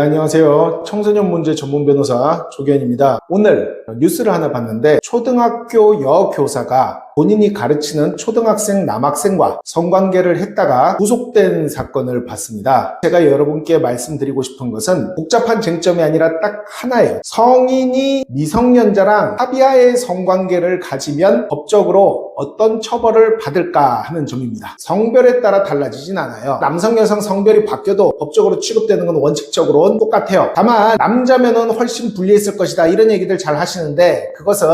안녕하세요. 청소년 문제 전문 변호사 조견입니다. 오늘 뉴스를 하나 봤는데 초등학교 여교사가 본인이 가르치는 초등학생 남학생과 성관계를 했다가 구속된 사건을 봤습니다. 제가 여러분께 말씀드리고 싶은 것은 복잡한 쟁점이 아니라 딱 하나예요. 성인이 미성년자랑 합의하에 성관계를 가지면 법적으로 어떤 처벌을 받을까 하는 점입니다. 성별에 따라 달라지진 않아요. 남성, 여성 성별이 바뀌어도 법적으로 취급되는 건 원칙적으로는 똑같아요. 다만 남자면은 훨씬 불리했을 것이다 이런 얘기들 잘 하시는데 그것은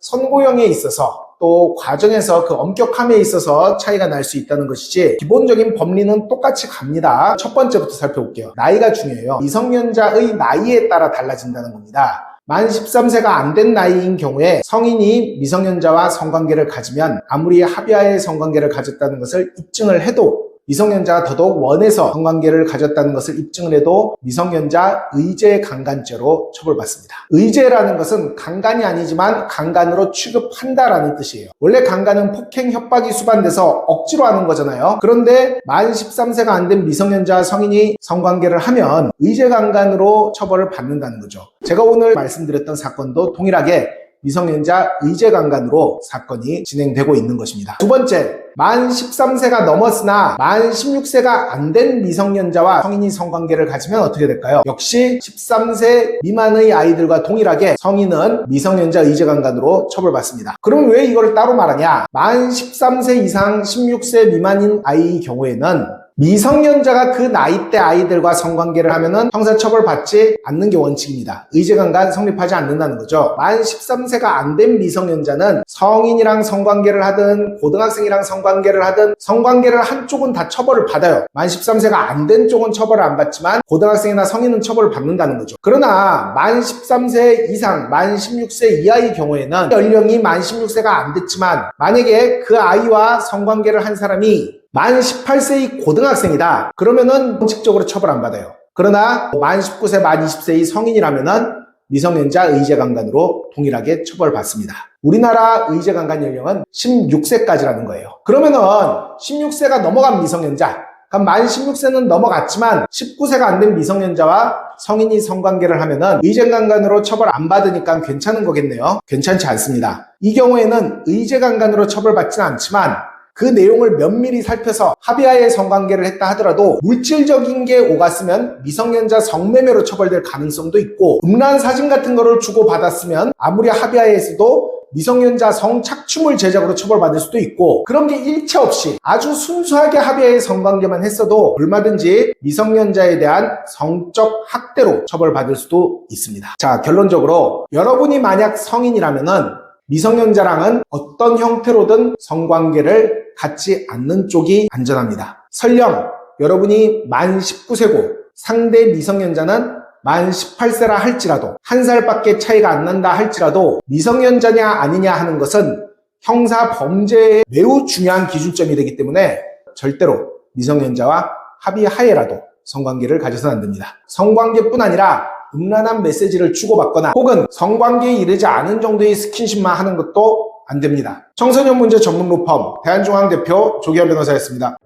선고형에 있어서 또 과정에서 그 엄격함에 있어서 차이가 날 수 있다는 것이지 기본적인 법리는 똑같이 갑니다. 첫 번째부터 살펴볼게요. 나이가 중요해요. 미성년자의 나이에 따라 달라진다는 겁니다. 만 13세가 안 된 나이인 경우에 성인이 미성년자와 성관계를 가지면 아무리 합의하에 성관계를 가졌다는 것을 입증을 해도 미성년자가 더더욱 원해서 성관계를 가졌다는 것을 입증을 해도 미성년자 의제 강간죄로 처벌받습니다. 의제라는 것은 강간이 아니지만 강간으로 취급한다라는 뜻이에요. 원래 강간은 폭행, 협박이 수반돼서 억지로 하는 거잖아요. 그런데 만 13세가 안 된 미성년자 성인이 성관계를 하면 의제 강간으로 처벌을 받는다는 거죠. 제가 오늘 말씀드렸던 사건도 동일하게 미성년자 의제 강간으로 사건이 진행되고 있는 것입니다. 두 번째, 만 13세가 넘었으나 만 16세가 안 된 미성년자와 성인이 성관계를 가지면 어떻게 될까요? 역시 13세 미만의 아이들과 동일하게 성인은 미성년자 의제 강간으로 처벌받습니다. 그럼 왜 이걸 따로 말하냐? 만 13세 이상 16세 미만인 아이의 경우에는 미성년자가 그 나이대 아이들과 성관계를 하면은 형사처벌 받지 않는 게 원칙입니다. 의제강간 성립하지 않는다는 거죠. 만 13세가 안 된 미성년자는 성인이랑 성관계를 하든 고등학생이랑 성관계를 하든 성관계를 한 쪽은 다 처벌을 받아요. 만 13세가 안 된 쪽은 처벌을 안 받지만 고등학생이나 성인은 처벌을 받는다는 거죠. 그러나 만 13세 이상, 만 16세 이하의 경우에는 연령이 만 16세가 안 됐지만 만약에 그 아이와 성관계를 한 사람이 만 18세의 고등학생이다. 그러면은 원칙적으로 처벌 안 받아요. 그러나 만 19세, 만 20세의 성인이라면은 미성년자 의제강간으로 동일하게 처벌받습니다. 우리나라 의제강간 연령은 16세까지라는 거예요. 그러면은 16세가 넘어간 미성년자, 만 16세는 넘어갔지만 19세가 안 된 미성년자와 성인이 성관계를 하면은 의제강간으로 처벌 안 받으니까 괜찮은 거겠네요. 괜찮지 않습니다. 이 경우에는 의제강간으로 처벌받지는 않지만 그 내용을 면밀히 살펴서 합의하에 성관계를 했다 하더라도 물질적인 게 오갔으면 미성년자 성매매로 처벌될 가능성도 있고 음란 사진 같은 거를 주고 받았으면 아무리 합의하에서도 미성년자 성착취물 제작으로 처벌받을 수도 있고 그런 게 일체 없이 아주 순수하게 합의하에 성관계만 했어도 얼마든지 미성년자에 대한 성적 학대로 처벌받을 수도 있습니다. 자 결론적으로 여러분이 만약 성인이라면은 미성년자랑은 어떤 형태로든 성관계를 갖지 않는 쪽이 안전합니다. 설령 여러분이 만 19세고 상대 미성년자는 만 18세라 할지라도 한 살밖에 차이가 안 난다 할지라도 미성년자냐 아니냐 하는 것은 형사 범죄의 매우 중요한 기준점이 되기 때문에 절대로 미성년자와 합의하에라도 성관계를 가져서는 안 됩니다. 성관계뿐 아니라 음란한 메시지를 주고받거나 혹은 성관계에 이르지 않은 정도의 스킨십만 하는 것도 안 됩니다. 청소년 문제 전문 로펌 대한중앙 대표 조기현 변호사였습니다.